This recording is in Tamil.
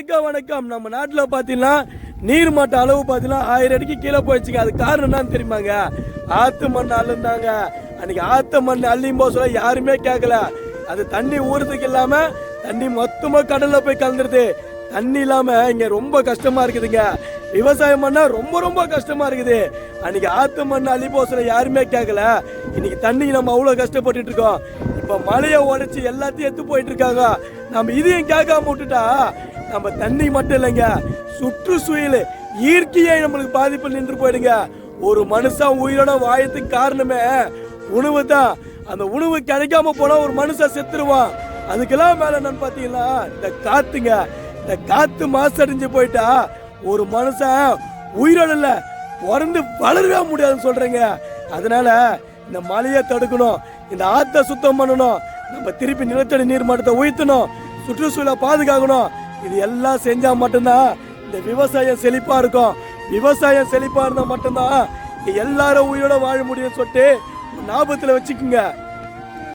எல்லாருக்கும் வணக்கம். நம்ம நாட்டில் பார்த்தீங்கன்னா நீர் மட்ட அளவு பார்த்தீங்கன்னா ஆயிரம் அடிக்கு கீழே போயிடுச்சுங்க. அது காரணம் என்னன்னு தெரியுமாங்க? ஆத்து மண் அள்ளுந்தாங்க. அன்னைக்கு ஆத்து மண் அள்ளியும் போக சொல்ல யாருமே கேட்கல அது தண்ணி ஊறதுக்கு இல்லாம தண்ணி மொத்தமா கடல்ல போய் கலந்துருது. தண்ணி இல்லாம இங்க ரொம்ப கஷ்டமா இருக்குதுங்க. விவசாயம் பண்ணா ரொம்ப ரொம்ப கஷ்டமா இருக்குது. அன்னைக்கு ஆத்து மண் அள்ளி போக சொல்ல யாருமே கேட்கல இன்னைக்கு தண்ணிக்கு நம்ம அவ்வளவு கஷ்டப்பட்டுட்டு இருக்கோம். இப்ப மழையை உடைச்சு எல்லாத்தையும் எடுத்து போயிட்டு இருக்காங்க. நம்ம இதையும் கேட்காம விட்டுட்டா நம்ம தண்ணி மட்டும் இல்லைங்க. சுற்றுச்சூழல் இயற்கையை நம்மளுக்கு பாதிப்பு நின்று போயிடுங்க. ஒரு மனுஷன் உயிரோட வாயத்துக்கு காரணமே உணவு தான். அந்த உணவு கிடைக்காம போனா ஒரு மனுஷன் செத்துருவான். அதுக்கெல்லாம் மேல என்னன்னு பாத்தீங்கன்னா இந்த காத்துங்க. இந்த காத்து மாசடைஞ்சு போயிட்டா ஒரு மனுஷன் உயிரோட இல்ல பிறந்து வளரவே முடியாதுன்னு சொல்றேங்க. அதனால இந்த மலையை தடுக்கணும். இந்த ஆத்த சுத்தம் பண்ணணும். நம்ம திருப்பி நிலத்தடி நீர் மட்டத்தை உயர்த்தணும். சுற்றுச்சூழலை பாதுகாக்கணும். இது எல்லாம் செஞ்சா மட்டும்தான் இந்த விவசாயம் செழிப்பா இருக்கும். விவசாயம் செழிப்பா இருந்தா மட்டும்தான் எல்லாரும் உயிரோட வாழ முடியும்னு சொல்லிட்டு ஞாபகத்துல வச்சுக்கோங்க.